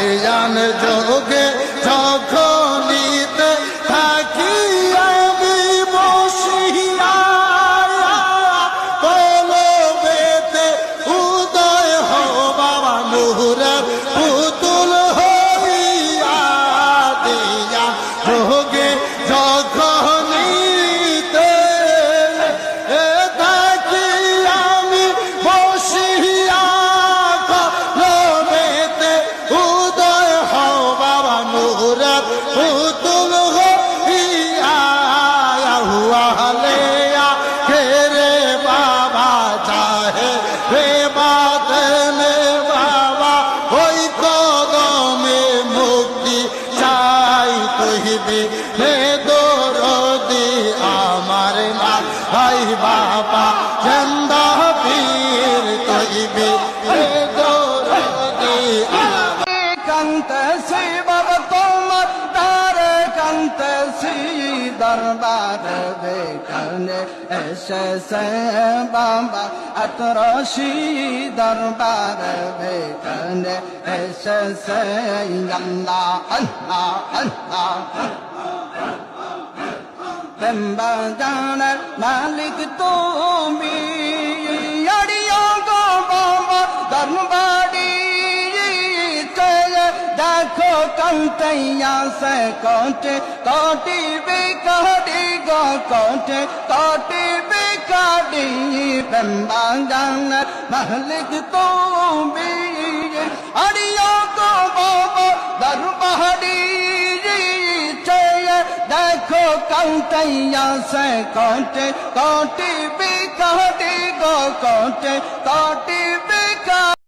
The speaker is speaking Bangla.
ধ্যান যোগে যখনিতে থাকি আমি বসিয়া বেতে উদয় হো বাবা নুরের পুতুল হইয়া দিয়া, যোগে চাই তহিবে হে দরদি আমার মা ভাই বাবা চন্দা পীর তহিবে হে দরদি কান্তেছি বাবা তোমার কান্ত কান্তেছি দরবার বেখানে এসেছে বাবা আতরশি দরবার বেখানে এসেছে আল্লাহ আল্লাহ আল্লাহ বেম্বা জানার মালিক তুমি আড়িও গো বাবা ধর্মবাড়ি চলে দেখো কন্তাইয়া সে কোটে কোটি বিকাড়ি গো কাটে কাটে বেকাটে ব্রহ্মাঙ্গান মালিক তুমি আরিয়া গো বাবা দরবাহরি দেখো কাউটাইয়া সে কটে কটে বেকাটে গো কটে কটে